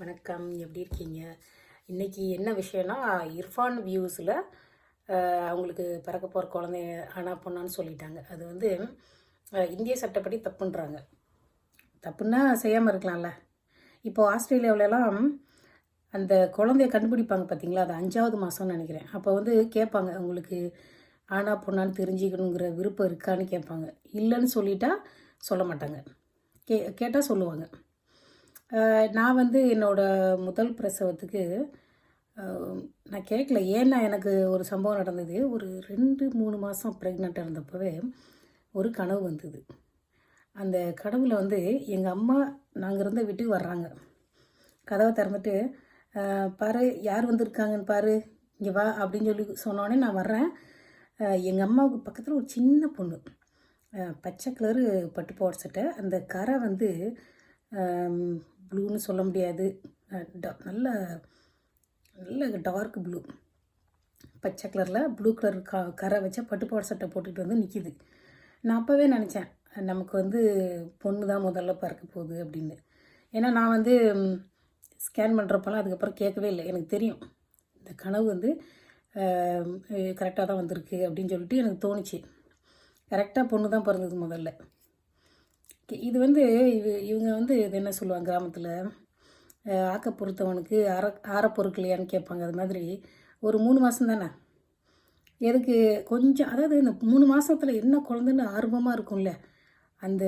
வணக்கம். எப்படி இருக்கீங்க? இன்றைக்கி என்ன விஷயம்னா இர்ஃபான் வியூஸில் அவங்களுக்கு பிறக்க போகிற குழந்தை ஆனா பொண்ணான்னு சொல்லிட்டாங்க. அது வந்து இந்திய சட்டப்படி தப்புன்றாங்க. தப்புன்னா செய்யாமல் இருக்கலாம்ல. இப்போ ஆஸ்திரேலியாவிலலாம் அந்த குழந்தைய கண்டுபிடிப்பாங்க பார்த்தீங்களா அது அஞ்சாவது மாதம்னு நினைக்கிறேன். அப்போ வந்து கேட்பாங்க உங்களுக்கு ஆனா பொண்ணான்னு தெரிஞ்சுக்கணுங்கிற விருப்பம் இருக்கான்னு கேட்பாங்க. இல்லைன்னு சொல்லிட்டா சொல்ல மாட்டாங்க. கே கேட்டால் சொல்லுவாங்க. நான் வந்து என்னோட முதல் பிரசவத்துக்கு நான் கேட்கல. ஏன்னா எனக்கு ஒரு சம்பவம் நடந்தது. ஒரு ரெண்டு மூணு மாதம் ப்ரெக்னெண்ட்டாக இருந்தப்பவே ஒரு கனவு வந்தது. அந்த கனவுல வந்து எங்கள் அம்மா நாங்கள் இருந்த வீட்டுக்கு வர்றாங்க. கதவை திறந்துட்டு பாரு யார் வந்திருக்காங்கன்னு பாரு. இங்கே வா அப்படின்னு சொல்லி சொன்னோடனே நான் வர்றேன். எங்கள் அம்மாவுக்கு பக்கத்தில் ஒரு சின்ன பொண்ணு. பச்சை கலரு பட்டு போட சட்டை அந்த கரை வந்து ப்ளூன்னு சொல்ல முடியாது. ட- நல்ல நல்ல டார்க் ப்ளூ. பச்சை கலரில் ப்ளூ கலர் க கரை வச்ச பட்டுப்பாடு சட்டை போட்டுட்டு வந்து நிற்கிது நான் அப்போவே நினச்சேன் நமக்கு வந்து பொண்ணு தான் முதல்ல பிறக்க போகுது அப்படின்னு. ஏன்னா நான் வந்து ஸ்கேன் பண்ணுறப்பெல்லாம் அதுக்கப்புறம் கேட்கவே இல்லை. எனக்கு தெரியும். இந்த கனவு வந்து கரெக்டாக தான் வந்திருக்கு அப்படின்னு சொல்லிட்டு எனக்கு தோணுச்சு. கரெக்டாக பொண்ணு தான் பிறந்தது முதல்ல. இது வந்து இது இவங்க வந்து இது என்ன சொல்லுவாங்க கிராமத்தில்? ஆக்க பொறுத்தவனுக்கு அற ஆற பொறுக்கலையான்னு கேட்பாங்க அது மாதிரி. ஒரு மூணு மாதம் தானே? எதுக்கு கொஞ்சம் அதாவது இந்த மூணு மாதத்தில் என்ன குழந்தைன்னு ஆர்வமாக இருக்கும்ல அந்த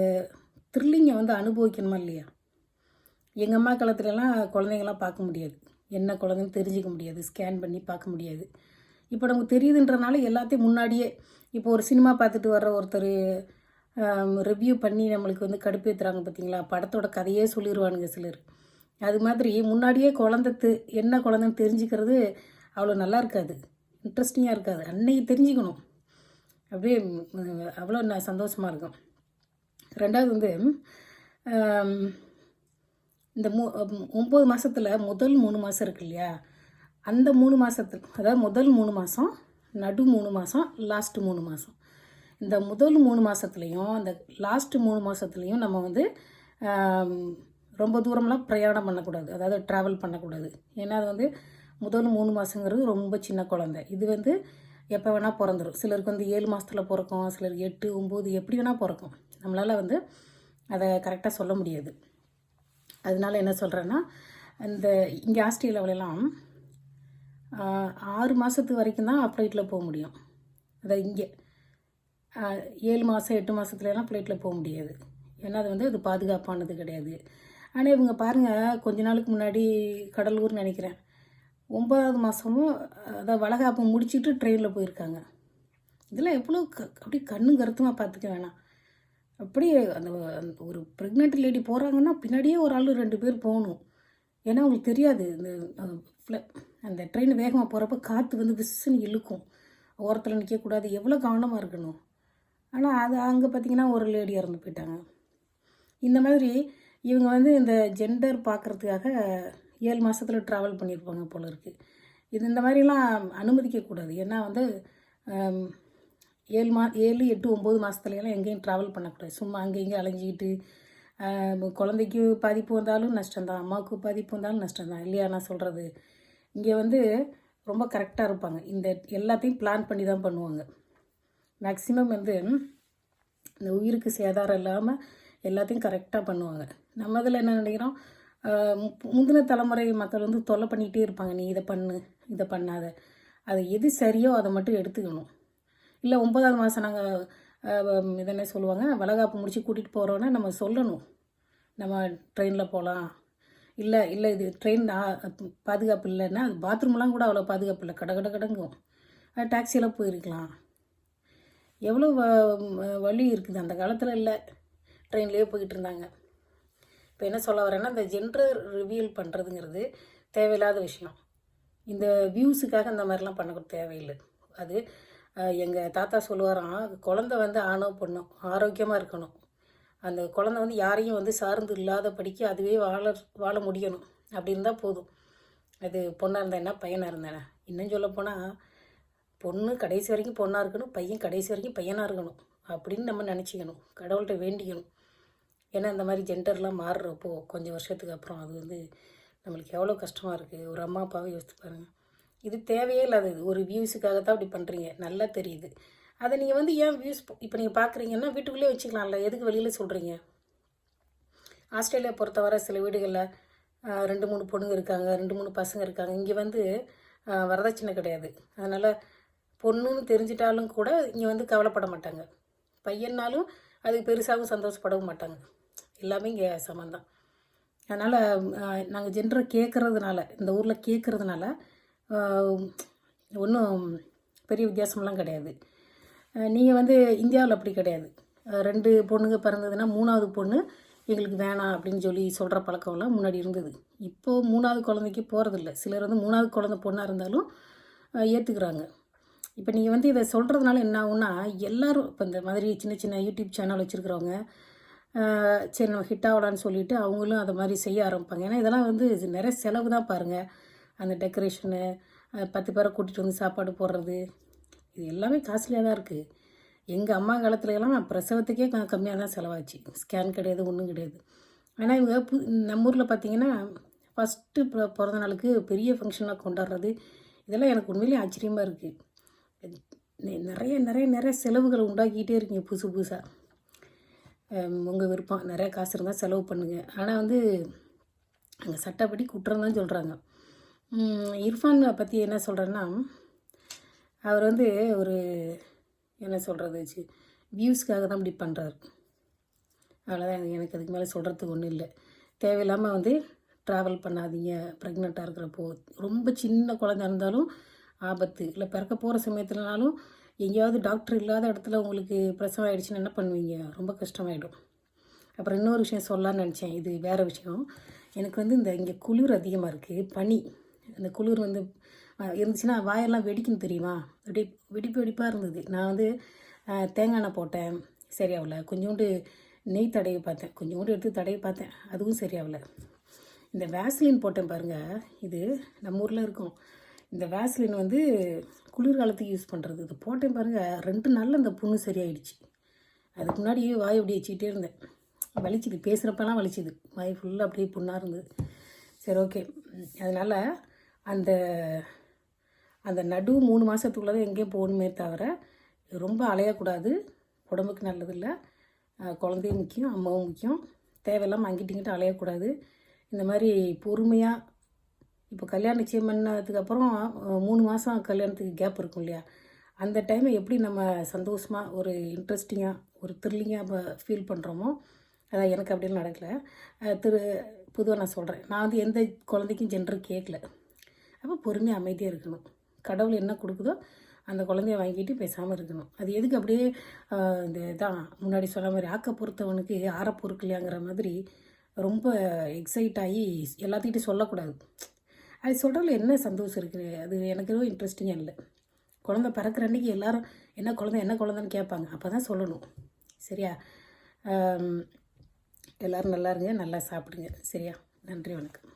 த்ரில்லிங்கை வந்து அனுபவிக்கணுமா இல்லையா? எங்கள் அம்மா காலத்துலலாம் குழந்தைங்களாம் பார்க்க முடியாது. என்ன குழந்தைன்னு தெரிஞ்சுக்க முடியாது ஸ்கேன் பண்ணி பார்க்க முடியாது. இப்போ நமக்கு தெரியுதுன்றனால எல்லாத்தையும் முன்னாடியே இப்போ ஒரு சினிமா பார்த்துட்டு வர்ற ஒருத்தர் ரிவ்யூ பண்ணி நம்மளுக்கு வந்து கடுப்பு ஏற்றுறாங்க பார்த்தீங்களா படத்தோட கதையே சொல்லிடுவானுங்க சிலர். அது மாதிரி முன்னாடியே குழந்தை என்ன குழந்தைன்னு தெரிஞ்சுக்கிறது அவ்வளோ நல்லா இருக்காது. இன்ட்ரெஸ்டிங்காக இருக்காது. அன்னைக்கு தெரிஞ்சுக்கணும். அப்படியே அவ்வளோ நான் சந்தோஷமாக இருக்கும். ரெண்டாவது வந்து இந்த மூ ஒம்பது மாதத்தில் முதல் மூணு மாதம் இருக்கு இல்லையா? அந்த மூணு மாதத்துக்கு அதாவது முதல் மூணு மாதம் நடு மூணு மாதம் லாஸ்ட்டு மூணு மாதம் இந்த முதல் மூணு மாதத்துலேயும் அந்த லாஸ்ட்டு மூணு மாதத்துலேயும் நம்ம வந்து ரொம்ப தூரம்லாம் பிரயாணம் பண்ணக்கூடாது. அதாவது ட்ராவல் பண்ணக்கூடாது. ஏன்னா அது வந்து முதல் மூணு மாதங்கிறது ரொம்ப சின்ன குழந்தை. இது வந்து எப்போ வேணால் பிறந்துடும் சிலருக்கு வந்து ஏழு மாதத்தில் பிறக்கும் சிலருக்கு எட்டு ஒம்பது எப்படி வேணால் பிறக்கும். நம்மளால் வந்து அதை கரெக்டாக சொல்ல முடியாது. அதனால என்ன சொல்கிறேன்னா இந்த இங்கே ஆஸ்திரேலியாவிலலாம் ஆஹ், ஆறு மாதத்து வரைக்கும் தான் ஃப்ளைட்டில் போக முடியும். அதாவது இங்கே ஏழு மாதம் எட்டு மாதத்துலலாம் ஃப்ளைட்டில் போக முடியாது. ஏன்னா அது வந்து அது பாதுகாப்பானது கிடையாது. ஆனால் இவங்க பாருங்கள் கொஞ்ச நாளுக்கு முன்னாடி கடலூர் நினைக்கிறேன். ஒன்பதாவது மாதமும் அதை வளகாப்பு முடிச்சிட்டு ட்ரெயினில் போயிருக்காங்க. இதெல்லாம் எவ்வளோ க அப்படியே கண்ணும் கருத்துமாக பார்த்துக்க வேணாம். அப்படியே அந்த ஒரு ப்ரெக்னென்ட் லேடி போகிறாங்கன்னா பின்னாடியே ஒரு ஆள் ரெண்டு பேர் போகணும். ஏன்னா அவங்களுக்கு தெரியாது. இந்த அந்த ட்ரெயின் வேகமாக போகிறப்ப காற்று வந்து விசுன்னு இழுக்கும். ஓரத்தில் நிற்கக்கூடாது எவ்வளோ கவனமாக இருக்கணும். ஆனால் அது அங்கே பார்த்தீங்கன்னா ஒரு லேடி இறந்து போயிட்டாங்க. இந்த மாதிரி இவங்க வந்து இந்த ஜெண்டர் பார்க்குறதுக்காக ஏழு மாதத்தில் ட்ராவல் பண்ணியிருப்பாங்க போல இருக்குது இது இந்த மாதிரிலாம் அனுமதிக்கக்கூடாது ஏன்னா வந்து ஏழு மா ஏழு எட்டு ஒம்பது மாதத்துலலாம் எங்கேயும் ட்ராவல் பண்ணக்கூடாது. சும்மா அங்கே இங்கே அலைஞ்சிக்கிட்டு குழந்தைக்கு பாதிப்பு வந்தாலும் நஷ்டம்தான் அம்மாவுக்கு பாதிப்பு வந்தாலும் நஷ்டம்தான் இல்லையா நான் சொல்கிறது இங்கே வந்து ரொம்ப கரெக்டாக இருப்பாங்க. இந்த எல்லாத்தையும் பிளான் பண்ணி தான் பண்ணுவாங்க. மேக்ஸிமம் வந்து இந்த உயிருக்கு சேதாரம் இல்லாமல் எல்லாத்தையும் கரெக்டாக பண்ணுவாங்க. நம்ம இதில் என்ன நினைக்கிறோம்? மு- முந்தின தலைமுறை மக்கள் வந்து தொல்லை பண்ணிகிட்டே இருப்பாங்க. நீ இதை பண்ணு இதை பண்ணாத. அது எது சரியோ அதை மட்டும் எடுத்துக்கணும். இல்லை ஒன்பதாவது மாதம் நாங்கள் இதென்ன சொல்லுவாங்க? வளகாப்பு முடித்து கூட்டிகிட்டு போகிறோன்னா நம்ம சொல்லணும். நம்ம ட்ரெயினில் போகலாம் இல்லை இல்லை இது ட்ரெயின் பாதுகாப்பு இல்லைன்னா அது பாத்ரூம்லாம் கூட அவ்வளோ பாதுகாப்பு இல்லை. கட கட கடங்கும். டாக்ஸியில் போயிருக்கலாம். எவ்வளோ வ வழி இருக்குது? அந்த காலத்தில் இல்லை. ட்ரெயின்லேயே போயிட்டு இருந்தாங்க. இப்போ என்ன சொல்ல வரேன்னா இந்த ஜென்டர் ரிவீல் பண்ணுறதுங்கிறது தேவையில்லாத விஷயம். இந்த வியூஸுக்காக இந்த மாதிரிலாம் பண்ண தேவையில்லை. அது எங்கள் தாத்தா சொல்லுவாராம் குழந்தை வந்து ஆணோ பொண்ணோ ஆரோக்கியமாக இருக்கணும். அந்த குழந்தை வந்து யாரையும் வந்து சார்ந்து இல்லாத படிக்க அதுவே வாழ வாழ முடியணும். அப்படி இருந்தால் போதும். அது பொண்ணாக இருந்தேன்னா பையனாக இருந்தானே இன்னும் சொல்லப்போனால் பொண்ணு கடைசி வரைக்கும் பொண்ணாக இருக்கணும் பையன் கடைசி வரைக்கும் பையனாக இருக்கணும் அப்படின்னு நம்ம நினச்சிக்கணும் கடவுள்கிட்ட வேண்டிக்கணும். ஏன்னா இந்த மாதிரி ஜெண்டர்லாம் மாறுறப்போ கொஞ்சம் வருஷத்துக்கு அப்புறம் அது வந்து நம்மளுக்கு எவ்வளோ கஷ்டமாக இருக்குது ஒரு அம்மா அப்பாவை யோசித்து பாருங்கள் இது தேவையே இல்லாதது. ஒரு வியூஸுக்காக தான் அப்படி பண்ணுறீங்க நல்லா தெரியுது. அதை நீங்கள் வந்து ஏன் வியூஸ் இப்போ நீங்கள் பார்க்குறீங்கன்னா வீட்டுக்குள்ளே வச்சுக்கலாம்ல. எதுக்கு வெளியில் சொல்கிறீங்க ஆஸ்திரேலியா பொறுத்தவரை சில வீடுகளில் ரெண்டு மூணு பொண்ணுங்க இருக்காங்க ரெண்டு மூணு பசங்க இருக்காங்க. இங்கே வந்து வரதட்சணை கிடையாது. அதனால் பொண்ணுன்னு தெரிஞ்சிட்டாலும் கூட இங்கே வந்து கவலைப்பட மாட்டாங்க. பையன்னாலும் அதுக்கு பெருசாகவும் சந்தோஷப்படவும் மாட்டாங்க. எல்லாமே இங்கே சமந்தான். அதனால் நாங்கள் ஜென்டரை கேட்குறதுனால இந்த ஊரில் கேட்குறதுனால ஒன்றும் பெரிய வித்தியாசம்லாம் கிடையாது. நீங்கள் வந்து இந்தியாவில் அப்படி கிடையாது. ரெண்டு பொண்ணுங்க பிறந்ததுன்னா மூணாவது பொண்ணு எங்களுக்கு வேணாம் அப்படின்னு சொல்லி சொல்கிற பழக்கம்லாம் முன்னாடி இருந்தது. இப்போது மூணாவது குழந்தைக்கு போகிறதில்ல சிலர் வந்து மூணாவது குழந்தை பொண்ணாக இருந்தாலும் ஏற்றுக்குறாங்க இப்போ நீங்கள் வந்து இதை சொல்கிறதுனால என்ன ஆகும்னா எல்லாரும் இப்போ இந்த மாதிரி சின்ன சின்ன யூடியூப் சேனல் வச்சுருக்கிறவங்க சரி நம்ம ஹிட் ஆகலான்னு சொல்லிட்டு அவங்களும் அதை மாதிரி செய்ய ஆரம்பிப்பாங்க. ஏன்னா இதெல்லாம் வந்து இது நிறைய செலவு தான் பாருங்கள் அந்த டெக்கரேஷனு பத்து பேரை கூட்டிகிட்டு வந்து சாப்பாடு போடுறது இது எல்லாமே காஸ்ட்லியாக தான் இருக்குது எங்கள் அம்மா காலத்துல எல்லாம் பிரசவத்துக்கே க கம்மியாக தான் செலவாச்சு. ஸ்கேன் கிடையாது ஒன்றும் கிடையாது. ஆனால் இவங்க பு நம்ம ஊரில் பார்த்தீங்கன்னா ஃபஸ்ட்டு பிறந்த நாளுக்கு பெரிய ஃபங்க்ஷனாக கொண்டாடுறது இதெல்லாம் எனக்கு உண்மையிலேயே ஆச்சரியமாக இருக்குது நிறைய நிறைய நிறைய செலவுகளை உண்டாக்கிட்டே இருக்கீங்க புதுசு புதுசாக உங்கள் விருப்பம். நிறைய காசு இருந்தால் செலவு பண்ணுங்கள் ஆனால் வந்து அங்கே சட்டப்படி குற்றம் தான் சொல்கிறாங்க இர்ஃபான் பற்றி என்ன சொல்கிறேன்னா அவர் வந்து ஒரு என்ன சொல்கிறது வச்சு வியூஸ்க்காக தான் இப்படி பண்ணுறாரு அவ்வளோதான் எனக்கு அதுக்கு மேலே சொல்கிறதுக்கு ஒன்றும் இல்லை. தேவையில்லாமல் வந்து ட்ராவல் பண்ணாதீங்க. ப்ரெக்னெண்ட்டாக இருக்கிறப்போ ரொம்ப சின்ன குழந்தை இருந்தாலும் ஆபத்து. இல்லை பிறக்க போகிற சமயத்துலனாலும் எங்கேயாவது டாக்டர் இல்லாத இடத்துல உங்களுக்கு பிரசவம் ஆகிடுச்சின்னு என்ன பண்ணுவீங்க? ரொம்ப கஷ்டமாயிடும். அப்புறம் இன்னொரு விஷயம் சொல்லலாம்னு நினச்சேன். இது வேறு விஷயம். எனக்கு வந்து இந்த இங்கே குளிர் அதிகமாக இருக்குது பனி. அந்த குளிர் வந்து இருந்துச்சுன்னா வாயெல்லாம் வெடிக்கும் தெரியுமா? வெடி வெடிப்பு வெடிப்பாக இருந்தது. நான் வந்து தேங்காய் எண்ணெய் போட்டேன். சரியாகல கொஞ்சோண்டு நெய் தடவி பார்த்தேன். கொஞ்சோண்டு எடுத்து தடவி பார்த்தேன். அதுவும் சரியாகல இந்த வேஸ்லின் போட்டேன் பாருங்கள் இது நம்ம ஊரில் இருக்கும். இந்த வேஸ்லின் வந்து குளிர்காலத்துக்கு யூஸ் பண்ணுறது இது போட்டேன் பாருங்கள் ரெண்டு நாளில் அந்த புண்ணு சரியாயிடுச்சு. அதுக்கு முன்னாடி வாய் அப்படி வச்சுக்கிட்டே இருந்தேன். வலிச்சுது பேசுகிறப்பெல்லாம் வலிச்சுது. வாய் ஃபுல்லாக அப்படியே புண்ணாக இருந்தது. சரி ஓகே அதனால் அந்த அந்த நடு மூணு மாதத்துக்குள்ளே தான் எங்கேயும் போகணுமே தவிர ரொம்ப அலையக்கூடாது. உடம்புக்கு நல்லதில்லை. குழந்தையும் முக்கியம் அம்மாவும் முக்கியம். தேவையில்லாமல் அங்கிட்டிங்கிட்ட அலையக்கூடாது. இந்த மாதிரி பொறுமையாக இப்போ கல்யாணம் நிச்சயம் பண்ணதுக்கப்புறம் மூணு மாதம் கல்யாணத்துக்கு கேப் இருக்கும் இல்லையா? அந்த டைமை எப்படி நம்ம சந்தோஷமாக ஒரு இன்ட்ரெஸ்டிங்காக ஒரு த்ரில்லிங்காக ஃபீல் பண்ணுறோமோ அதான் எனக்கு அப்படிலாம் நடக்கலை. திரு பொதுவாக நான் சொல்கிறேன் நான் வந்து எந்த குழந்தைக்கும் ஜென்டர் கேட்கல அப்போ பொறுமையாக அமைதியாக இருக்கணும். கடவுள் என்ன கொடுக்குதோ அந்த குழந்தைய வாங்கிட்டு பேசாமல் இருக்கணும். அது எதுக்கு அப்படியே இந்த இதான் முன்னாடி சொன்ன மாதிரி ஆக்க பொறுத்தவனுக்கு ஆற பொறுக்கலையாங்கிற மாதிரி ரொம்ப எக்ஸைட் ஆகி எல்லாத்துக்கிட்டையும் சொல்லக்கூடாது. அது சொல்கிறதுல என்ன சந்தோஷம் இருக்குது? அது எனக்கு எதுவும் இன்ட்ரெஸ்டிங்காக இல்லை. குழந்த பிறக்கிற அன்றைக்கி எல்லாரும் என்ன குழந்தை என்ன குழந்தைன்னு கேட்பாங்க. அப்போ தான் சொல்லணும். சரியா? எல்லோரும் நல்லா இருங்க நல்லா சாப்பிடுங்க. சரியா? நன்றி வணக்கம்.